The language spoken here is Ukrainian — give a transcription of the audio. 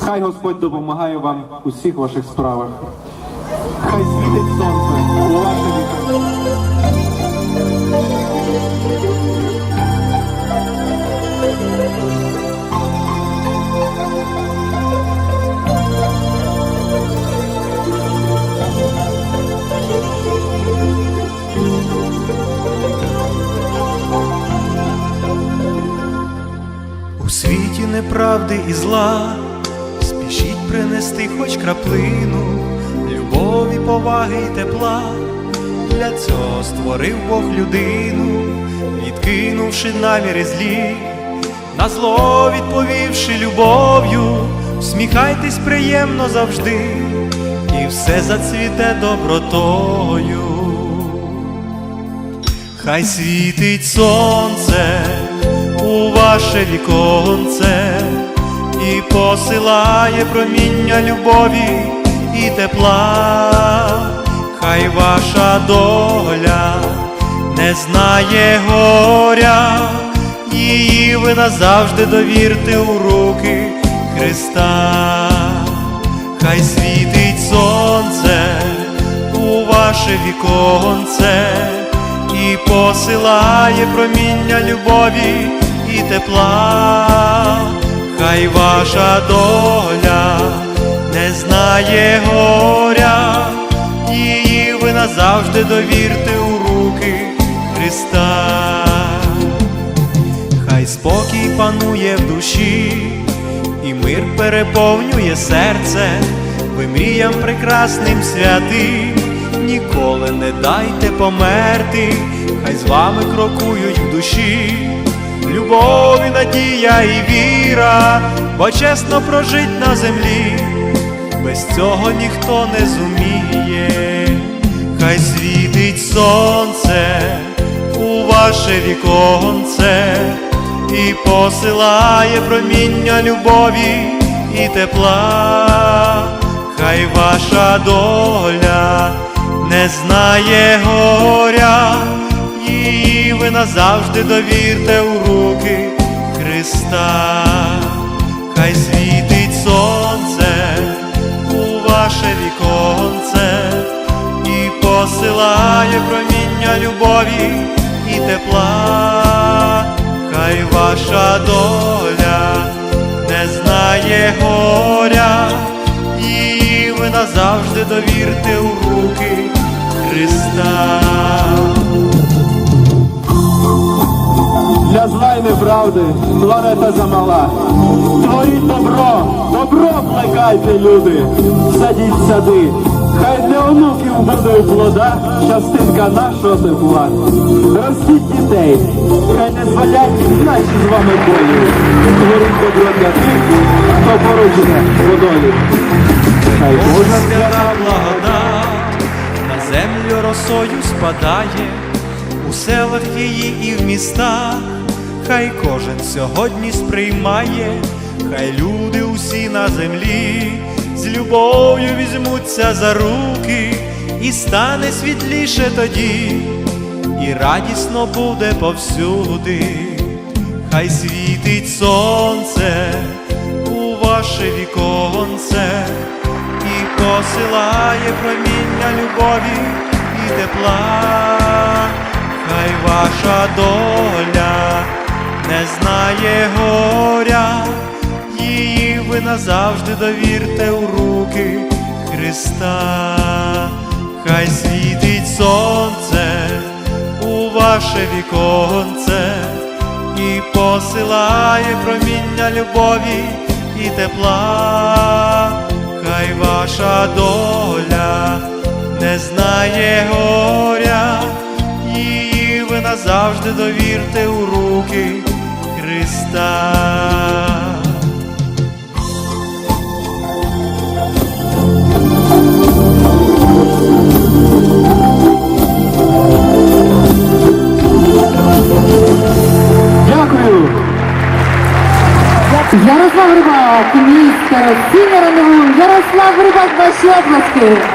Хай Господь допомагає вам у всіх ваших справах. Хай світить сонце у віка. У світі неправди і зла, принести хоч краплину любові, поваги й тепла. Для цього створив Бог людину, відкинувши наміри злі, на зло відповівши любов'ю, всміхайтесь приємно завжди, і все зацвіте добротою. Хай світить сонце у ваше віконце і посилає проміння любові і тепла, хай ваша доля не знає горя, її ви назавжди довірте у руки Христа, хай світить сонце у ваше віконце і посилає проміння любові і тепла, хай ваша доля не знає горя, її ви назавжди довірте у руки Христа, хай спокій панує в душі, і мир переповнює серце, ви мріям прекрасним святим, ніколи не дайте померти, хай з вами крокують в душі, любов і надія і віра, бо чесно прожить на землі, без цього ніхто не зуміє, хай світить сонце у ваше віконце і посилає проміння любові і тепла, хай ваша доля не знає горя, ви назавжди довірте у руки Христа, хай світить сонце у ваше віконце і посилає проміння любові і тепла, хай ваша доля не знає горя, її ви назавжди довірте у руки Христа. Неправди планета замала. Творіть добро, добро плекайте, люди, садіть сади. Хай для онуків буде плода частинка нашого тепла. Ростіть дітей, хай не звалять наші з вами бої. Творіть добро для тих, хто поручене у. Хай Божа свята благодать на землю росою спадає, у селах її і в містах, хай кожен сьогодні сприймає, хай люди усі на землі з любов'ю візьмуться за руки, і стане світліше тоді, і радісно буде повсюди, хай світить сонце у ваше віконце і посилає проміння любові і тепла, хай ваша доля не знає горя, її ви назавжди довірте у руки Христа, хай світить сонце у ваше віконце і посилає проміння любові і тепла, хай ваша доля не знає горя, назавжди довірте у руки Христа. Дякую! Ярослав Рибак, міст Росія Ранову, Ярослав Рибак, ваші обласки.